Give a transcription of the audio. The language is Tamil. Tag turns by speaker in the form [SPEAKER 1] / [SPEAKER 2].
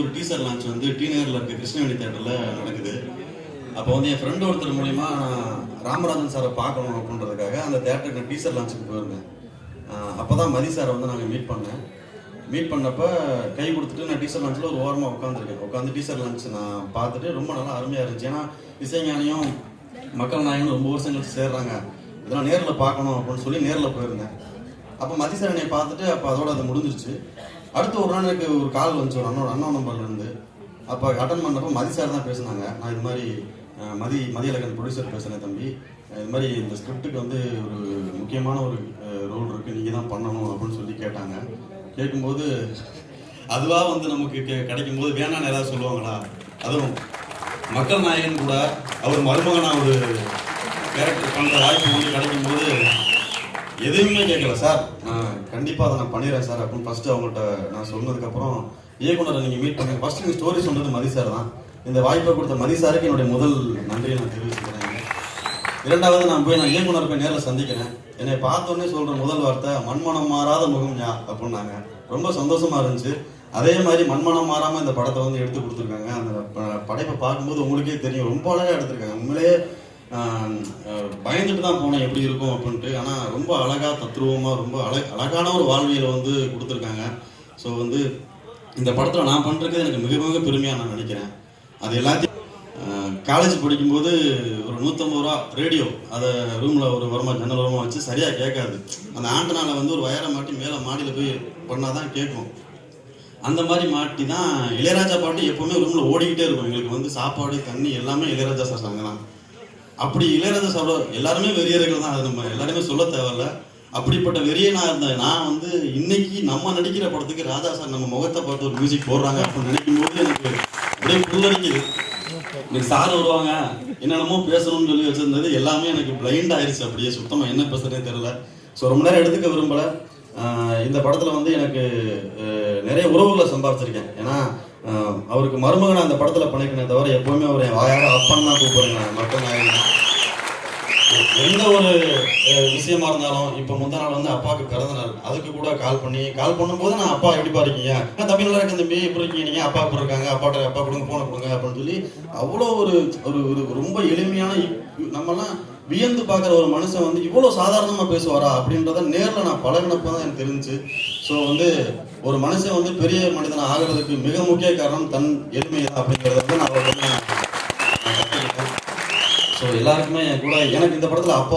[SPEAKER 1] ஒரு டீசர் லான்ச் வந்து டி நகரில் இருக்க கிருஷ்ணவேணி தேட்டரில் நடக்குது. அப்போ வந்து என் ஃப்ரெண்டு ஒருத்தர் மூலிமா ராமராஜன் சாரை பார்க்கணும் அப்படின்றதுக்காக அந்த தேட்டருக்கு நான் டீசர் லான்ச்சுக்கு போயிருந்தேன். அப்போ தான் மதி சாரை வந்து நாங்கள் மீட் பண்ணேன். மீட் பண்ணப்போ கை கொடுத்துட்டு நான் டீசர் லான்ச்சில் ஒரு ஓரமாக உட்காந்துருக்கேன் உட்காந்து டீசர் லான்ச் நான் பார்த்துட்டு ரொம்ப நல்லா அருமையாக இருந்துச்சு. ஏன்னா இசைஞானியும் மக்கள் நாயகனும் ரொம்ப வருஷம் கழிச்சு சேர்றாங்க. இதெல்லாம் நேரில் பார்க்கணும் அப்படின்னு சொல்லி நேரில் போயிருந்தேன். அப்போ மதி சார் என்னை பார்த்துட்டு அப்போ அதோட அது முடிஞ்சிருச்சு. அடுத்து ஒரு நாள் எனக்கு ஒரு கால் வந்துச்சு ஒரு அண்ணன் அண்ணா நம்பர்லேருந்து அப்போ அட்டன் பண்ணப்போ மதி சார் தான் பேசுனாங்க. நான் இது மாதிரி மதி மதியழகன் ப்ரொடியூசர் பேசுகிறேன் தம்பி. இது மாதிரி இந்த ஸ்கிரிப்டுக்கு வந்து ஒரு முக்கியமான ஒரு ரோல் இருக்குது நீங்கள் தான் பண்ணணும் அப்படின்னு சொல்லி கேட்டாங்க. கேட்கும்போது அதுவாக வந்து நமக்கு கே கிடைக்கும் போது வேணான்னு ஏதாவது சொல்லுவாங்களா? அதுவும் மக்கள் நாயகன் கூட அவர் மருமகனா ஒரு கேரக்டர் பண்ணுற வாய்ப்பு வந்து கிடைக்கும் போது எதுவுமே கேட்கல. சார் கண்டிப்பாக அதை நான் பண்ணிடுறேன் சார் அப்படின்னு ஃபர்ஸ்ட் அவங்கள்ட்ட நான் சொன்னதுக்கப்புறம் இயக்குனரை நீங்கள் மீட் பண்ணுங்க. ஃபர்ஸ்ட் நீங்கள் ஸ்டோரி சொன்னது மதி சார் தான். இந்த வாய்ப்பை கொடுத்த மதி சாருக்கு என்னுடைய முதல் நன்றியை நான் தெரிவிச்சுக்கிறேன். இரண்டாவது நான் போய் நான் இயக்குனர் போய் நேரில் சந்திக்கிறேன். என்னை பார்த்தோன்னே சொல்கிற முதல் வார்த்தை மண்மனம் மாறாத முகம் யா? அப்படின்னாங்க. ரொம்ப சந்தோஷமா இருந்துச்சு. அதே மாதிரி மண்மனம் மாறாமல் இந்த படத்தை வந்து எடுத்து கொடுத்துருக்காங்க. அந்த ப- படைப்பை பார்க்கும்போது உங்களுக்கே தெரியும். ரொம்ப அழகாக எடுத்திருக்காங்க. உண்மையிலேயே பயந்துட்டு தான் போனேன் எப்படி இருக்கும் அப்படின்ட்டு. ஆனால் ரொம்ப அழகாக தத்ரூபமாக ரொம்ப அழ அழகான ஒரு வாழ்வியலை வந்து கொடுத்துருக்காங்க. ஸோ வந்து இந்த படத்தில் நான் பண்ணுறது எனக்கு மிக மிக பெருமையாக நான் நினைக்கிறேன். அது எல்லாத்தையும் காலேஜ் படிக்கும்போது ஒரு நூற்றம்பது ரூபா ரேடியோ அதை ரூமில் ஒரு உரமாக ஜன்னல் உரமாக வச்சு சரியாக கேட்காது. அந்த ஆண்டனால வந்து ஒரு வயரை மாட்டி மேலே மாடியில் போய் பண்ணால் தான் கேட்கும். அந்த மாதிரி மாட்டி தான் இளையராஜா பாட்டு எப்போவுமே ரூமில் ஓடிக்கிட்டே இருக்கும். எங்களுக்கு வந்து சாப்பாடு தண்ணி எல்லாமே இளையராஜா சார் சாங்க தான். அப்படி இளையராஜா சாப்பிட எல்லாருமே வெறியர்கள் தான் அது நம்ம எல்லாருமே சொல்ல தேவையில்ல. அப்படிப்பட்ட வெறியனா இருந்தேன் நான் வந்து இன்னைக்கு நம்ம நடிக்கிற படத்துக்கு ராஜா சார் நம்ம முகத்தை பார்த்து ஒரு மியூசிக் போடுறாங்க அப்படின்னு நினைக்கும் போது எனக்கு அப்படியே புல்லடிக்குது இன்னைக்கு சார் வருவாங்க. என்னென்னமோ பேசணும்னு சொல்லி வச்சிருந்தது. எல்லாமே எனக்கு பிளைண்ட் ஆயிருச்சு. அப்படியே சுத்தமா என்ன பேசுறதே தெரியல. ஸோ ரொம்ப நேரம் எடுத்துக்க விரும்பல. இந்த படத்தில் வந்து எனக்கு நிறைய உறவுகளை சம்பாதிச்சிருக்கேன் ஏன்னா அவருக்கு மருமகனை அந்த படத்தில் பண்ணிருக்கேனே தவிர எப்பவுமே அவர் என் வாயார அப்பன் தான் கூப்பிடுறேன் மக்கள் நாயகன் எந்த ஒரு விஷயமா இருந்தாலும் இப்போ முந்தா நாள் வந்து அப்பாவுக்கு பிறந்த நாள். அதுக்கு கூட கால் பண்ணி கால் பண்ணும்போது நான் அப்பா எப்படிப்பா இருக்கீங்க? நான் தம்பி நல்லா தம்பி. எப்படி இருக்கீங்க? நீங்கள் அப்பா எப்படி இருக்காங்க? அப்பாட்ட அப்பா கொடுங்க போன கொடுங்க அப்படின்னு சொல்லி அவ்வளோ ஒரு ஒரு ஒரு ரொம்ப எளிமையான நம்மலாம் வியந்து பார்க்குற ஒரு மனுஷன் வந்து இவ்வளோ சாதாரணமாக பேசுவாரா அப்படின்றத நேரில் நான் பழகினப்போ தான் எனக்கு தெரிஞ்சு ஸோ வந்து ஒரு மனுஷன் வந்து பெரிய மனிதன் ஆகிறதுக்கு மிக முக்கிய காரணம் தன் எளிமை தான் அப்படிங்கிறத வந்து நான் ஸோ எல்லாருக்குமே என் கூட எனக்கு இந்த படத்தில் அப்போ